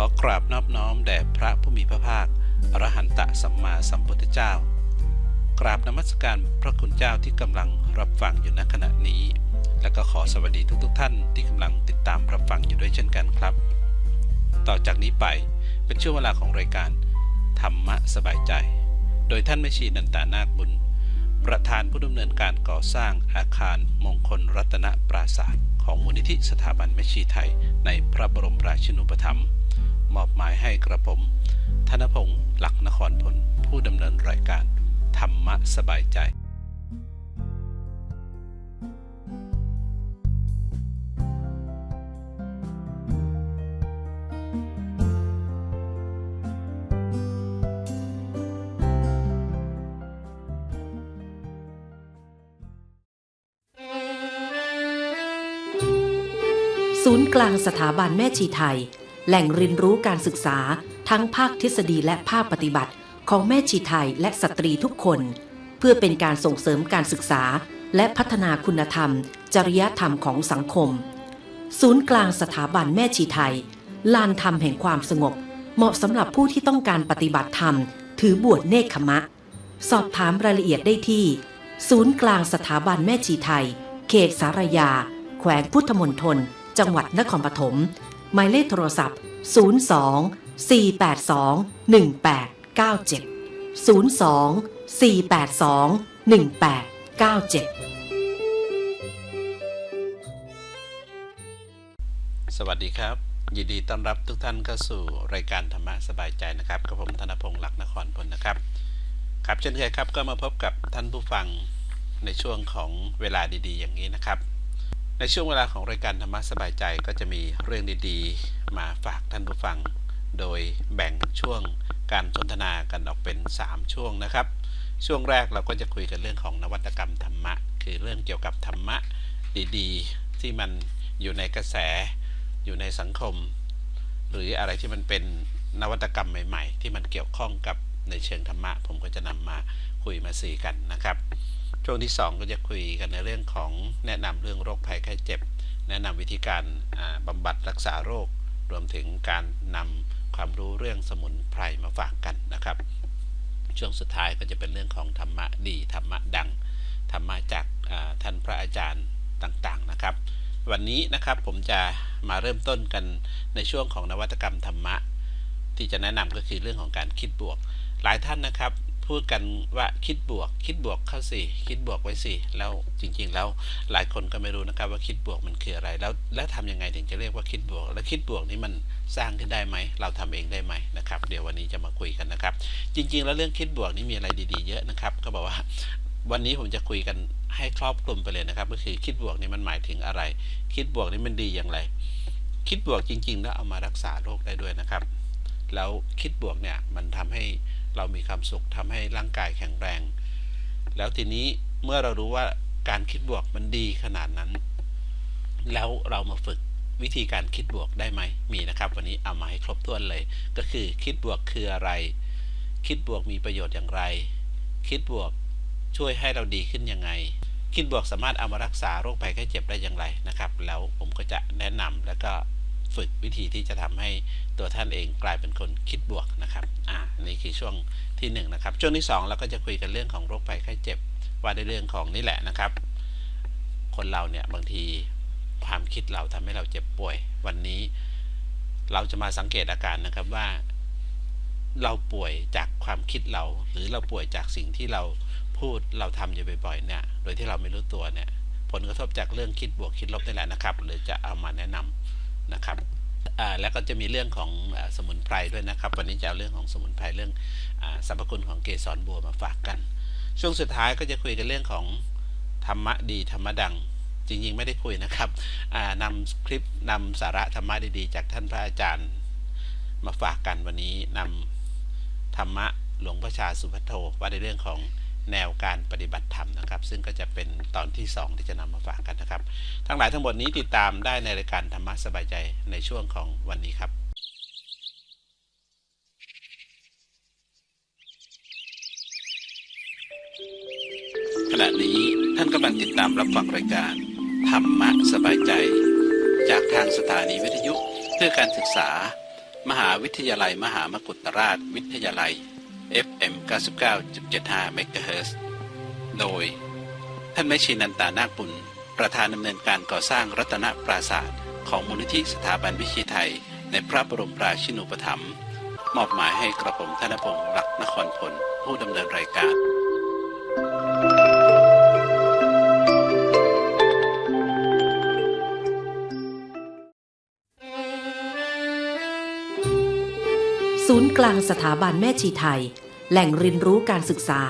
ขอกราบนอบน้อมแด่พระผู้มีพระภาค อรหันตสัมมาสัมพุทธเจ้า กราบนมัสการพระคุณเจ้าที่กำลังรับฟังอยู่ณขณะนี้ และก็ขอสวัสดีทุกๆทท่านที่กำลังติดตามรับฟังอยู่ด้วยเช่นกันครับ ต่อจากนี้ไปเป็นช่วงเวลาของรายการ ธรรมะสบายใจ โดยท่านแม่ชีนันตานาคบุญ ประธานผู้ดำเนินการก่อสร้างอาคารมงคลรัตนปราศาสตร์ ของมูลนิธิสถาบันแม่ชีไทย ในพระบรมราชินูปถัมภ์มอบหมายให้กระผม ธนพงศ์หลักนครพลผู้ดำเนินรายการ ธรรมะสบายใจ ศูนย์กลางสถาบันแม่ชีไทย แหล่งเรียนรู้การศึกษาทั้งภาคทฤษฎีและภาคปฏิบัติ ของแม่ชีไทยและสตรีทุกคน เพื่อเป็นการส่งเสริมการศึกษา และพัฒนาคุณธรรม จริยธรรมของสังคม ศูนย์กลางสถาบันแม่ชีไทย ลานธรรมแห่งความสงบ เหมาะสำหรับผู้ที่ต้องการปฏิบัติธรรม ถือบวชเนคขมะ สอบถามรายละเอียดได้ที่ ศูนย์กลางสถาบันแม่ชีไทย เขตสารยา แขวงพุทธมณฑล จังหวัดนครปฐมหมายเลขโทรศัพท์ 02 482 1897 02 482 1897 สวัสดีครับ ยินดีต้อนรับทุกท่านเข้าสู่รายการธรรมะสบายใจนะครับกับผมธนพงศ์หลักนครพลนะครับ ครับเช่นเคยครับก็มาพบกับท่านผู้ฟังในช่วงของเวลาดี ๆ อย่างนี้นะครับ ในช่วงเวลาของรายการธรรมะสบายใจก็จะมีเรื่องดีๆ มาฝากท่านผู้ฟัง โดยแบ่งช่วงการสนทนากันออกเป็น 3 ช่วงนะครับ ช่วงแรกเราก็จะคุยกันเรื่องของนวัตกรรมธรรมะ คือเรื่องเกี่ยวกับธรรมะดีๆ ที่มันอยู่ในกระแส อยู่ในสังคม หรืออะไรที่มันเป็นนวัตกรรมใหม่ ๆ ที่มันเกี่ยวข้องกับในเชิงธรรมะ ผมก็จะนำมาคุยมาสีกันนะครับ ช่วงที่ 2 ก็จะคุยกันในเรื่องของแนะนำเรื่องโรคภัยไข้เจ็บ แนะนำวิธีการอ่าบำบัดรักษาโรค รวมถึงการนำความรู้เรื่องสมุนไพรมาฝากกันนะครับ ช่วงสุดท้ายก็จะเป็นเรื่องของธรรมะดีธรรมะดังธรรมะจากท่านพระอาจารย์ต่างๆนะครับ วันนี้นะครับผมจะมาเริ่มต้นกันในช่วงของนวัตกรรมธรรมะ ที่จะแนะนำก็คือเรื่องของการคิดบวก หลายท่านนะครับ พูดกันว่าคิดบวก คิดบวกเข้าสิคิดบวกไว้สิแล้วจริง ๆ แล้วหลายคนก็ไม่รู้นะครับว่าคิดบวกมันคืออะไร แล้วแล้วทำยังไงถึงจะเรียกว่าคิดบวก แล้วคิดบวกนี้มันสร้างขึ้นได้ไหม เราทำเองได้ไหมนะครับ เดี๋ยววันนี้จะมาคุยกันนะครับ จริง ๆ แล้วเรื่องคิดบวกนี้มีอะไรดีๆ เยอะนะครับก็บอกว่าวันนี้ผมจะคุยกันให้ครอบคลุมไปเลยนะครับ ก็คือคิดบวกนี่มันหมายถึงอะไร คิดบวกนี่มันดีอย่างไร คิดบวกจริง ๆ แล้วเอามารักษาโรคได้ด้วยนะครับ แล้วคิดบวกเนี่ยมันทำให้ เรามีความสุขทำให้ร่างกายแข็งแรง แล้วทีนี้เมื่อเรารู้ว่าการคิดบวกมันดีขนาดนั้น แล้วเรามาฝึกวิธีการคิดบวกได้ไหมมีนะครับ วันนี้เอามาให้ครบถ้วนเลย ก็คือคิดบวกคืออะไร คิดบวกมีประโยชน์อย่างไร คิดบวกช่วยให้เราดีขึ้นยังไง คิดบวกสามารถเอามารักษาโรคภัยไข้เจ็บได้อย่างไรนะครับ แล้วผมก็จะแนะนำแล้วก็ ฝึกวิธีที่จะทำให้ตัวท่านเองกลายเป็นคนคิดบวกนะครับอ่านี่คือช่วงที่หนึ่งนะครับช่วงที่สองเราก็จะคุยกันเรื่องของโรคภัยไข้เจ็บว่าในเรื่องของนี่แหละนะครับ คนเราเนี่ยบางทีความคิดเราทำให้เราเจ็บป่วย วันนี้เราจะมาสังเกตอาการนะครับว่า เราป่วยจากความคิดเรา หรือเราป่วยจากสิ่งที่เราพูดเราทำอยู่บ่อยๆเนี่ยโดยที่เราไม่รู้ตัวเนี่ยผลกระทบจากเรื่องคิดบวกคิดลบนี่แหละนะครับหรือจะเอามาแนะนำ นะครับแล้วก็จะมีเรื่องของสมุนไพรด้วยนะครับ วันนี้จะเอาเรื่องของสมุนไพรเรื่องอาสรรพคุณของเกสรบัวมาฝากกัน ช่วงสุดท้ายก็จะคุยกันเรื่องของธรรมะดีธรรมะดัง จริงๆไม่ได้คุยนะครับอ่านำคลิปนำสาระธรรมะดีๆ จากท่านพระอาจารย์มาฝากกันวันนี้นำธรรมะหลวงพ่อชาสุภัทโทว่าในเรื่องของ แนวการปฏิบัติธรรมนะครับ ซึ่งก็จะเป็นตอนที่ 2 ที่จะนำมาฝากกันนะครับ ทั้งหลายทั้งหมดนี้ติดตามได้ในรายการธรรมะสบายใจในช่วงของวันนี้ครับขณะนี้ท่านกำลังติดตามรับฟังรายการ ธรรมะสบายใจ จากทางสถานีวิทยุเพื่อการศึกษา มหาวิทยาลัยมหามกุฏราชวิทยาลัย FM 99.75 MHz โดย ท่านแม่ชีนันตานาคบุญ ประธานดำเนินการก่อสร้างรัตนปราศาสตร์ของมูลนิธิสถาบันวิชีไทย ในพระบรมราชินูปถัมภ์มอบหมายให้กระผมธนพงศ์หลักนครพลผู้ดำเนินรายการ นย์กลางสถาบันแม่ชีไทย แหล่งเรียนรู้การศึกษา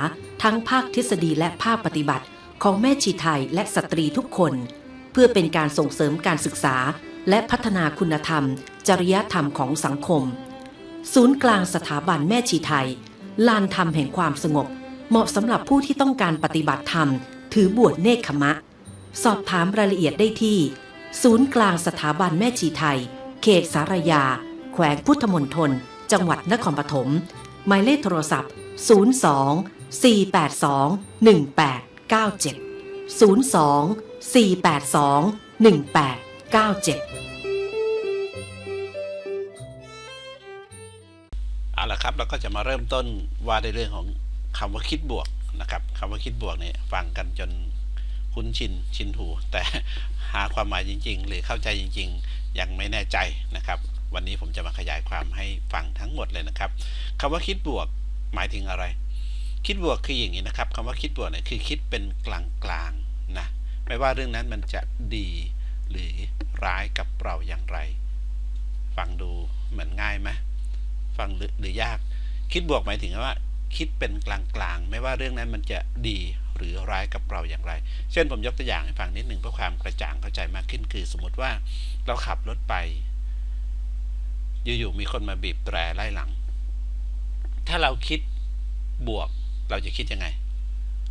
ทั้งภาคทฤษฎีและภาคปฏิบัติ ของแม่ชีไทยและสตรีทุกคน เพื่อเป็นการส่งเสริมการศึกษา และพัฒนาคุณธรรม จริยธรรมของสังคม ศูนย์กลางสถาบันแม่ชีไทย ลานธรรมแห่งความสงบ เหมาะสำหรับผู้ที่ต้องการปฏิบัติธรรม ถือบวชเนคขมะ สอบถามรายละเอียดได้ที่ ศูนย์กลางสถาบันแม่ชีไทย เขตสารยา แขวงพุทธมณฑล จังหวัดนครปฐมหมายเลขโทรศัพท์ 02 482 1897 02 482 1897 เอาละครับเราก็จะมาเริ่มต้นว่าในเรื่องของคำว่าคิดบวกนะครับคำว่าคิดบวกเนี่ยฟังกันจนคุ้นชินชินหู แต่หาความหมายจริง ๆ หรือเข้าใจจริง ๆ ยังไม่แน่ใจนะครับ วันนี้ผมจะมาขยายความให้ฟังทั้งหมดเลยนะครับคำว่าคิดบวกหมายถึงอะไร คิดบวกคืออย่างนี้นะครับคำว่าคิดบวกเนี่ยคือคิดเป็นกลางๆนะไม่ว่าเรื่องนั้นมันจะดีหรือร้ายกับเราอย่างไร ฟังดูเหมือนง่ายไหมฟังหรือหรือยาก คิดบวกหมายถึงว่า คิดเป็นกลางๆ ไม่ว่าเรื่องนั้นมันจะดีหรือร้ายกับเราอย่างไร เช่นผมยกตัวอย่างให้ฟังนิดหนึ่งเพื่อความกระจ่างเข้าใจมากขึ้นคือ สมมติว่าเราขับรถไป อยู่ๆมีคนมาบีบแตรไล่หลัง ถ้าเราคิดบวกเราจะคิดยังไง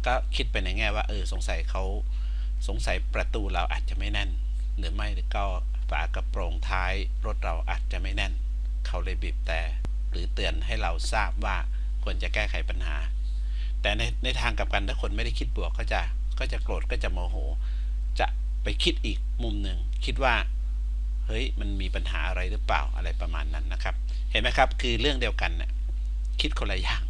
ก็คิดไปในแง่ว่าเออสงสัยเขาสงสัยประตูเราอาจจะไม่แน่น หรือไม่ก็ฝากระโปรงท้ายรถเราอาจจะไม่แน่น เขาเลยบีบแต่หรือเตือนให้เราทราบว่าควรจะแก้ไขปัญหา แต่ในในทางกลับกันถ้าคนไม่ได้คิดบวกก็จะก็จะโกรธก็จะโมโห จะไปคิดอีกมุมหนึ่งคิดว่า เฮ้ยมันมีปัญหาอะไรหรือเปล่าอะไรประมาณนั้นนะครับ เห็นไหมครับ คือเรื่องเดียวกันเนี่ยคิดคนละอย่าง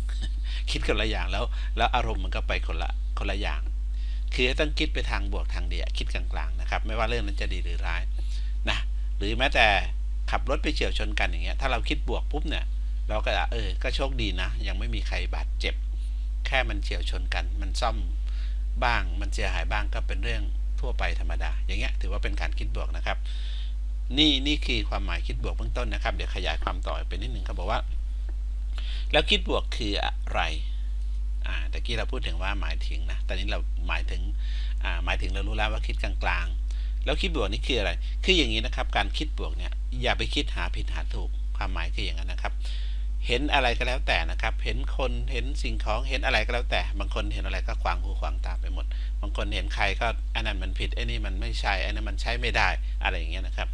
คิดคนละอย่างแล้ว แล้วอารมณ์มันก็ไปคนละคนละอย่าง คือต้องคิดไปทางบวกทางเดียคิดกลางๆนะครับ ไม่ว่าเรื่องนั้นจะดีหรือร้ายนะหรือแม้แต่ขับรถไปเฉียวชนกันอย่างเงี้ยถ้าเราคิดบวกปุ๊บเนี่ย เราก็เออก็โชคดีนะ ยังไม่มีใครบาดเจ็บ แค่มันเฉียวชนกัน มันซ่อมบ้างมันเสียหายบ้างก็เป็นเรื่องทั่วไปธรรมดา อย่างเงี้ยถือว่าเป็นการคิดบวกนะครับ นี่นี่คือความหมายคิดบวกเบื้องต้นนะครับ เดี๋ยวขยายความต่อไปนิดหนึ่งเขาบอกว่า แล้วคิดบวกคืออะไรอ่าตะกี้เราพูดถึงว่าหมายถึงนะตอนนี้เราหมายถึงอ่าหมายถึงเรารู้แล้วว่าคิดกลางๆ แล้วคิดบวกนี่คืออะไร คืออย่างนี้นะครับ การคิดบวกเนี่ยอย่าไปคิดหาผิดหาถูกความหมายคืออย่างนั้นนะครับ เห็นอะไรก็แล้วแต่นะครับ เห็นคนเห็นสิ่งของเห็นอะไรก็แล้วแต่ บางคนเห็นอะไรก็ขวางหูขวางตาไปหมด บางคนเห็นใครก็อันนั้นมันผิดไอ้นี่มันไม่ใช่ไอ้นั้นมันใช้ไม่ได้อะไรอย่างเงี้ยนะครับ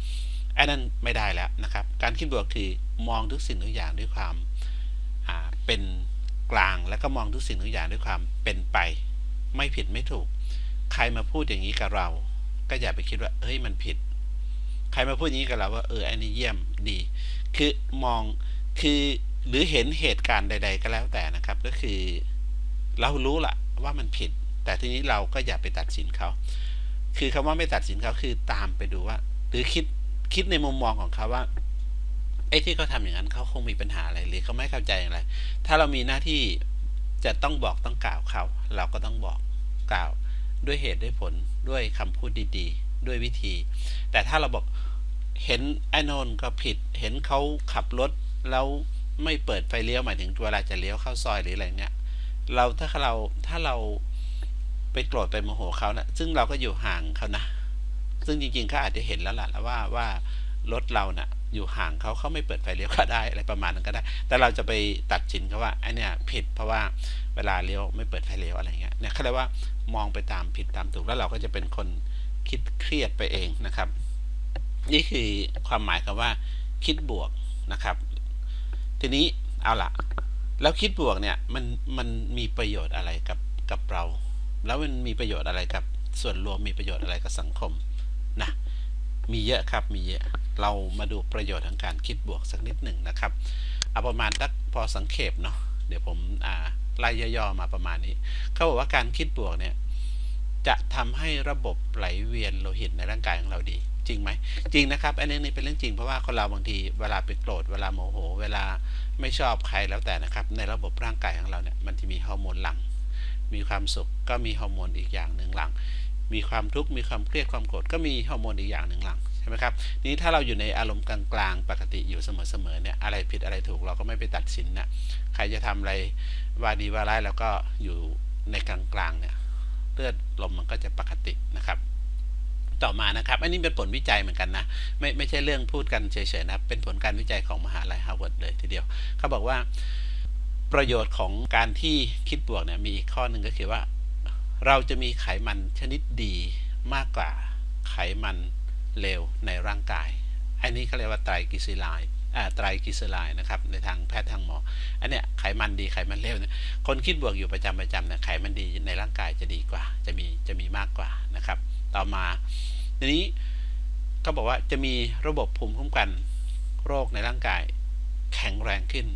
อ้นั้นไม่ได้แล้วนะครับ การคิดบวกคือมองทุกสิ่งทุกอย่างด้วยความเป็นกลางแล้วก็มองทุกสิ่งทุกอย่างด้วยความเป็นไป ไม่ผิดไม่ถูก ใครมาพูดอย่างนี้กับเรา ก็อย่าไปคิดว่าเฮ้ยมันผิด ใครมาพูดอย่างนี้กับเราว่าเอออ้นี่เยี่ยมดี คือมองคือ หรือเห็นเหตุการณ์ใด ๆ ก็แล้วแต่นะครับ ก็คือเรารู้ละว่ามันผิด แต่ทีนี้เราก็อย่าไปตัดสินเขา คือคำว่าไม่ตัดสินเขาคือตามไปดูว่า หรือคิดคิดในมุมมองของเขาว่าไอ้ที่เขาทำอย่างนั้นเขาคงมีปัญหาอะไรหรือเขาไม่เข้าใจอย่างไร ถ้าเรามีหน้าที่จะต้องบอกต้องกล่าวเขา เราก็ต้องบอกกล่าวด้วยเหตุด้วยผลด้วยคำพูดดีๆ ด้วยวิธี แต่ถ้าเราบอกเห็นไอ้นนก็ผิด เห็นเขาขับรถแล้ว ไม่เปิดไฟเลี้ยวหมายถึงเวลาจะเลี้ยวเข้าซอยหรืออะไรเนี้ยเราถ้าเราถ้าเราไปโกรธไปโมโหเขานะซึ่งเราก็อยู่ห่างเขานะ ซึ่งจริงๆเขาอาจจะเห็นแล้วล่ะว่าว่ารถเรานะ่ะอยู่ห่างเขาเขาไม่เปิดไฟเลี้ยวก็ได้อะไรประมาณนั้นก็ได้ แต่เราจะไปตัดสินเขาว่าไอ้นี่ผิดเพราะว่าเวลาเลี้ยวไม่เปิดไฟเลี้ยวอะไรเงี้ยเนี่ยเขาเรียกว่ามองไปตามผิดตามถูกแล้วเราก็จะเป็นคนคิดเครียดไปเองนะครับ นี่คือความหมายคำว่าคิดบวกนะครับ ทีนี้เอาละแล้วคิดบวกเนี่ยมันมันมีประโยชน์อะไรกับกับเรา แล้วมันมีประโยชน์อะไรกับ ส่วนรวมมีประโยชน์อะไรกับสังคมนะมีเยอะครับมีเยอะเรามาดูประโยชน์ของการคิดบวกสักนิดหนึ่งนะครับเอาประมาณสักพอสังเขปเนาะเดี๋ยวผมอ่าไล่ย่อๆมาประมาณนี้ เขาบอกว่าการคิดบวกเนี่ยจะทำให้ระบบไหลเวียนโลหิตในร่างกายของเราดี จริงไหมจริงนะครับอันนี้นี่เป็นเรื่องจริงเพราะว่าคนเราบางทีเวลาไปโกรธเวลาโมโห เวลาไม่ชอบใครแล้วแต่นะครับ ในระบบร่างกายของเราเนี่ยมันจะมีฮอร์โมนหลั่งมีความสุขก็มีฮอร์โมนอีกอย่างหนึ่งหลั่งมีความทุกข์มีความเครียดความโกรธก็มีฮอร์โมนอีกอย่างหนึ่งหลั่งใช่ไหมครับนี้ถ้าเราอยู่ในอารมณ์กลางๆ ปกติอยู่เสมอๆเนี่ยอะไรผิดอะไรถูกเราก็ไม่ไปตัดสินนะใครจะทำอะไรว่าดีว่าร้ายแล้วก็อยู่ในกลางๆเนี่ยเลือดลมมันก็จะปกตินะครับ ต่อมานะครับ อันนี้เป็นผลวิจัยเหมือนกันนะ ไม่ไม่ใช่เรื่องพูดกันเฉยๆนะเป็นผลการวิจัยของมหาลัยฮาร์วาร์ดเลยทีเดียว เขาบอกว่าประโยชน์ของการที่คิดบวกเนี่ยมีอีกข้อหนึ่งก็คือว่า เราจะมีไขมันชนิดดีมากกว่าไขมันเลวในร่างกาย อันนี้เขาเรียกว่าไตรกลีเซอไรด์อ่าไตรกลีเซอไรด์นะครับในทางแพทย์ทางหมอ อันเนี้ยไขมันดีไขมันเลวเนี่ยคนคิดบวกอยู่ประจำประจำเนี่ยไขมันดีในร่างกายจะดีกว่า จะมีจะมีมากกว่านะครับ ต่อมา ทีนี้ก็บอกว่าจะมีระบบภูมิคุ้มกันโรคในร่างกายแข็งแรงขึ้น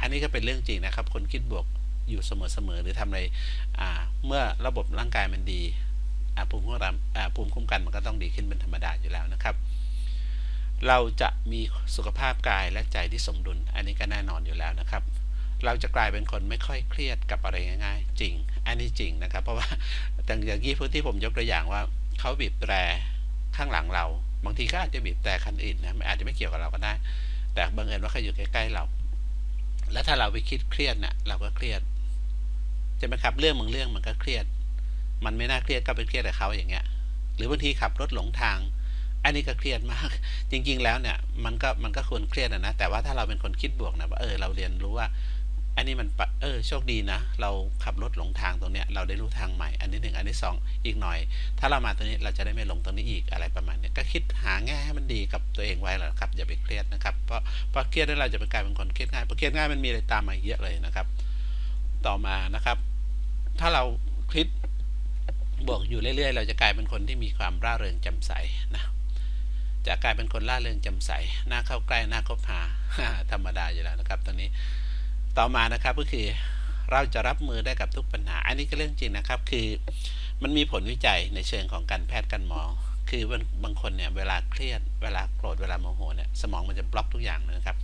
อันนี้ก็เป็นเรื่องจริงนะครับ คนคิดบวกอยู่เสมอๆหรือทำอะไรเมื่อระบบร่างกายมันดีภูมิคุ้มกันภูมิคุ้มกันมันก็ต้องดีขึ้นเป็นธรรมดาอยู่แล้วนะครับ เราจะมีสุขภาพกายและใจที่สมดุล อันนี้ก็แน่นอนอยู่แล้วนะครับ เราจะกลายเป็นคนไม่ค่อยเครียดกับอะไรง่ายๆ จริง อันนี้จริงนะครับ เพราะว่าอย่างอย่างที่พูดที่ผมยกตัวอย่างว่าเขาบีบแตร ข้างหลังเรา บางทีก็อาจจะบีบแตรคันอื่นนะอาจจะไม่เกี่ยวกับเราก็ได้ แต่บังเอิญว่าเขาอยู่ใกล้ๆเรา แล้วถ้าเราไปคิดเครียดเนี่ยเราก็เครียดใช่ไหมครับเรื่องบางเรื่องมันก็เครียด มันไม่น่าเครียดก็ไปเครียดกับเขาอย่างเงี้ย หรือบางทีขับรถหลงทาง อันนี้ก็เครียดมาก จริง ๆ แล้วเนี่ยมันก็มันก็ควรเครียดนะนะแต่ว่าถ้าเราเป็นคนคิดบวกนะว่าเออเราเรียนรู้ว่า อันนี้มันเออโชคดีนะ เราขับรถหลงทางตรงเนี้ยเราได้รู้ทางใหม่ อันนี้หนึ่งอันที่สองอีกหน่อย ถ้าเรามาตรงนี้เราจะได้ไม่หลงตรงนี้อีกอะไรประมาณเนี้ยก็คิดหาแง่ให้มันดีกับตัวเองไว้แหละครับอย่าไปเครียดนะครับเพราะเพราะเครียดแล้วเราจะเป็นกลายเป็นคนเครียดง่ายเพราะเครียดง่ายมันมีอะไรตามมาเยอะเลยนะครับ ต่อมานะครับ ถ้าเราคิดบวกอยู่เรื่อย ๆ เราจะกลายเป็นคนที่มีความร่าเริงแจ่มใสนะจะกลายเป็นคนล่าเริงแจ่มใสหน้าเข้าใกล้หน้าคบหาธรรมดาอยู่แล้วนะครับตอนนี้ ต่อมานะครับก็คือเราจะรับมือได้กับทุกปัญหา อันนี้ก็เรื่องจริงนะครับ คือมันมีผลวิจัยในเชิงของการแพทย์การหมอ คือบางคนเนี่ยเวลาเครียด เวลาโกรธ เวลาโมโหเนี่ย สมองมันจะบล็อกทุกอย่างเลยนะครับ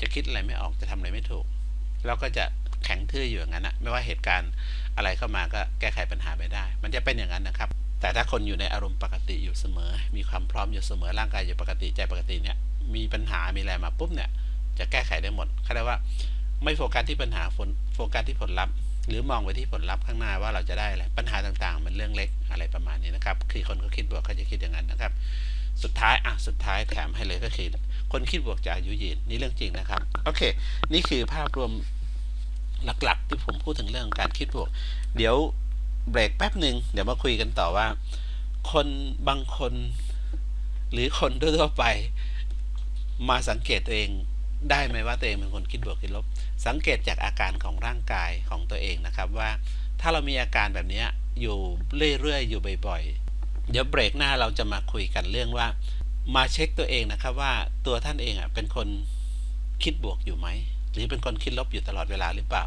จะคิดอะไรไม่ออก จะทำอะไรไม่ถูกเราก็จะแข็งทื่ออยู่อย่างนั้นนะไม่ว่าเหตุการณ์อะไรเข้ามาก็แก้ไขปัญหาไม่ได้ มันจะเป็นอย่างนั้นนะครับ แต่ถ้าคนอยู่ในอารมณ์ปกติอยู่เสมอ มีความพร้อมอยู่เสมอ ร่างกายอยู่ปกติ ใจปกติเนี่ย มีปัญหา มีอะไรมาปุ๊บเนี่ย จะแก้ไขได้หมดเขาเรียกว่า ไม่โฟกัสที่ปัญหาโฟกัสที่ผลลัพธ์ หรือมองไปที่ผลลัพธ์ข้างหน้าว่าเราจะได้อะไรปัญหาต่างๆ มันเรื่องเล็กอะไรประมาณนี้นะครับ คือคนก็คิดบวกเขาจะคิดอย่างนั้นนะครับ สุดท้ายอะสุดท้ายแถมให้เลยก็คือคนคิดบวกจะอายุยืนนี่เรื่องจริงนะครับโอเค นี่คือภาพรวมหลักๆ ที่ผมพูดถึงเรื่องการคิดบวก เดี๋ยวเบรกแป๊บหนึ่งเดี๋ยวมาคุยกันต่อว่า คนบางคน หรือคนทั่วไปมาสังเกตตัวเอง ได้ไหมว่าตัวเองเป็นคนคิดบวกคิดลบ สังเกตจากอาการของร่างกายของตัวเองนะครับว่า ถ้าเรามีอาการแบบนี้อยู่เรื่อยๆ อยู่บ่อยๆ เดี๋ยวเบรกหน้าเราจะมาคุยกันเรื่องว่า มาเช็คตัวเองนะครับว่าตัวท่านเองอะเป็นคนคิดบวกอยู่ไหมหรือเป็นคนคิดลบอยู่ตลอดเวลาหรือเปล่า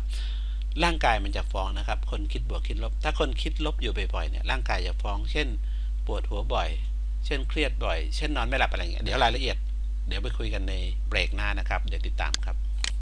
ร่างกายมันจะฟ้องนะครับ คนคิดบวกคิดลบ ถ้าคนคิดลบอยู่บ่อยๆเนี่ยร่างกายจะฟ้อง เช่น ปวดหัวบ่อย เช่นเครียดบ่อย เช่นนอนไม่หลับอะไรเงี้ยเดี๋ยวรายละเอียด เดี๋ยวไปคุยกันในเบรกหน้านะครับ เดี๋ยวติดตามครับ